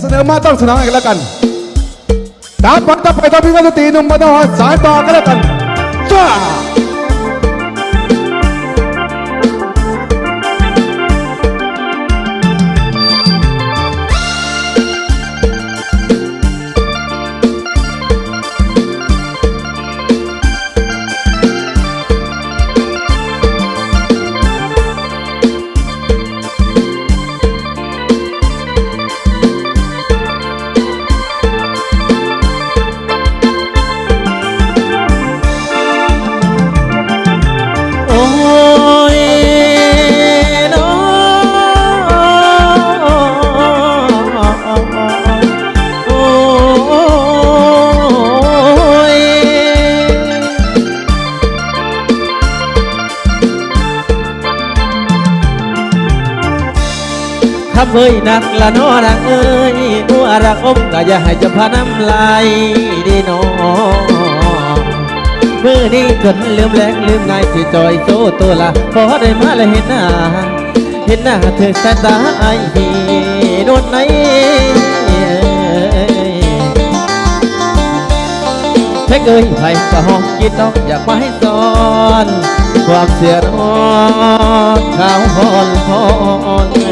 เสนอมาต้องสนองกันแล้วกันตามปันต่อไปต้องมีวัตตีนุ่มมาต้องสายต่อกันแล้วกันจ้า เอ้ยนักละนอนักเอ้ยนัวรักอมก็อย่าให้จะพาน้ำลายดีน้องมือนี้จนลืมแรงลืมง่ายที่จอยโซตัวละพอได้มาแล้วเห็นหน้า เห็นหน้าเธอสายตาไอ้ฮีโดนไหนแท็กเอ้ยไผ่ก็ห้องกินนอกอยากมาให้สอนความเสียนอนขาวพอนพอน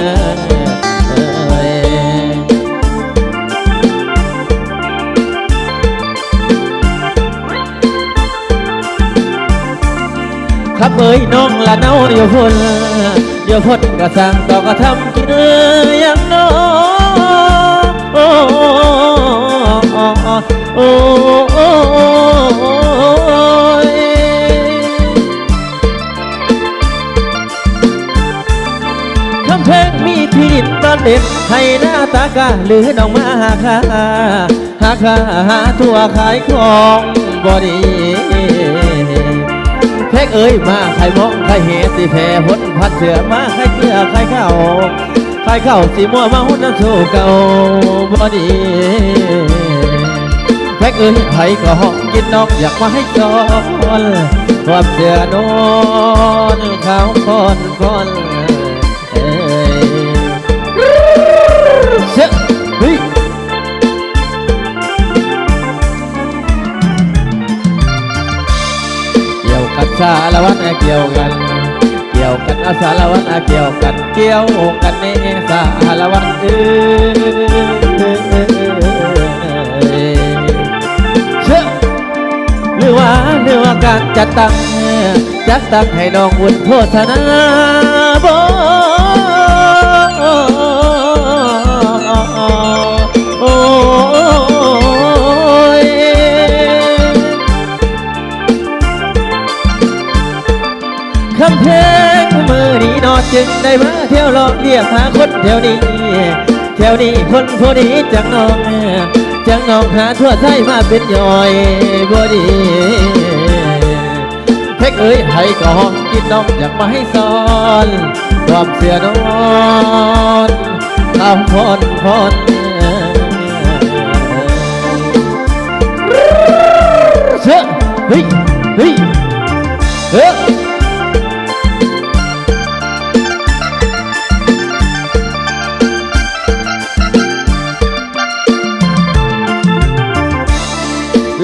บเอ้ยน้องละเนาเดี๋ยวพ่นเดี๋ยวพ่นกระสังต่อก็ทำกินเอ้ยยังน้อโอ้โอ้โอ้ยคำเพลงมีที่ดินตอนเด็ดให้หน้าตากาหรือน้องมาหาค่าหาค่าหาทั่วขายของบอดี แพกเอ้ยมาใครมองใครเหตุสิแพ้พ้นพัดเสือมาใครเกลือใครเข้าใครเข้าสิมัวมาหุ่น้ำโซเก่าบ่ดีแพกเอ้ยใครก็ห้องกินนอกอยากมาให้จอนความเสือนอนขาวพอนพอนเอ้ยเฮ้ย สารวัตรเกี่ยวกัน เกี่ยวกันอาสารวัตรเกี่ยวกัน เกี่ยวกันเนสารวัตรเอเชื่อหรือว่าหรือว่าการจัดตั้งจัดตั้งให้น้องอุ่นโฆษนา คำเพลงมือนี้นอจึงได้มาเที่ยวลองเรียกหาคนแถวนี้ แถวนี้คนผู้นี้จังน้องจังน้องหาทั่วไทยมาเป็นย่อยบ่ดีเพกเอ้ยให้ก็ห้องกินน้องอยากมาให้สอนความเสียนอนข้าวพอนพอนเชื่อเฮ้ยเฮ้ยเฮ้ย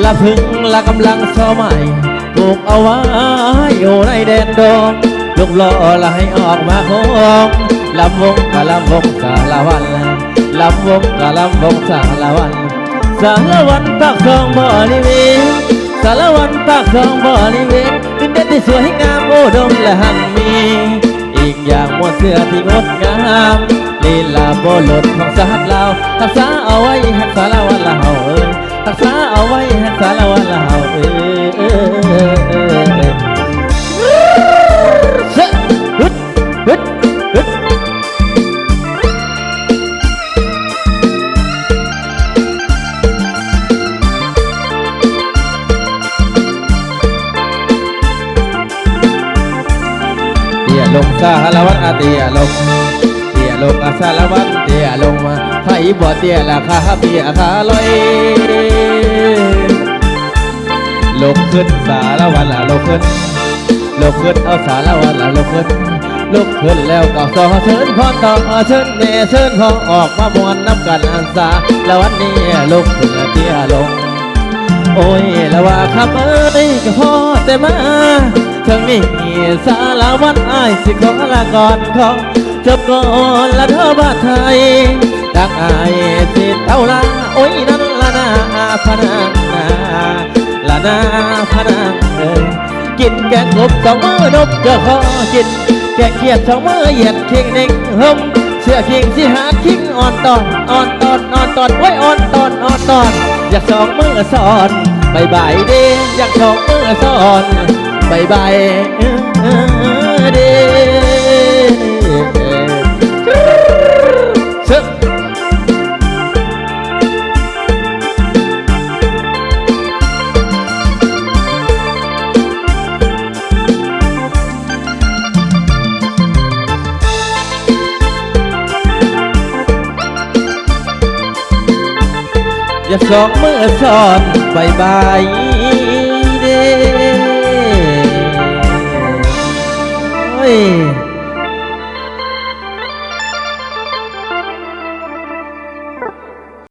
ละพึงละกำลังสมัยปลูกเอาไว้อยู่ในแดนดงลูกหล่อละให้ออกมาคงลำวงกะลำวงสารวันลำวงกะลำวงสารวันสารวันปากคลองบริเวณสารวันปากคลองบริเวณดินเด่นที่สวยงามโอ้ดมและหันมีอีกอย่างมวเสื้อที่งดงามลีลาโบลดของสหัสลาวทักษาเอาไว้ให้สารวันละเฮาเอ้ยทักษาเอาไว้ให้ สารวัตรอาเตี่ยลงเตียลงอาสารวัตรเตียลงมาไผ่บ่เตียราคาเบียขาลอยลงขึ้นสารวัตรละลงขึ้นลงขึ้นเอาสารวัตรละลงขึ้นลุกขึ้นแล้วก็สอเชิญพอต่อเชิญเนเชิญพอออกมามวนน้ำกันอันสาแล้ววันนี้ลุกขึ้นเตี้ยลง โอ้ยล้วว่าคำเอ้ยก็พอแต่มาทั้งนี้สารวันอ้ายสิขอลาก่อนขอจบก่อนละเธอบ้าไทยดังอายสิเท่าละโอ้ยนั่นละนาพนังนาละนาพนังเอ้ยกินแกงกบสองมือนกจะขอกินแกงเขียดสองมือเหยียดเข่งเน่งหมเสื้อคิงสิหาคิงอ่อนตอนอ่อนตอนอ่อนตอนไว้อ่อนตอนอ่อนตอน อยากสองมือสอนบายบายเด้อยากสองมือสอนบายบาย จะสองมือซ้อนบาบายเด้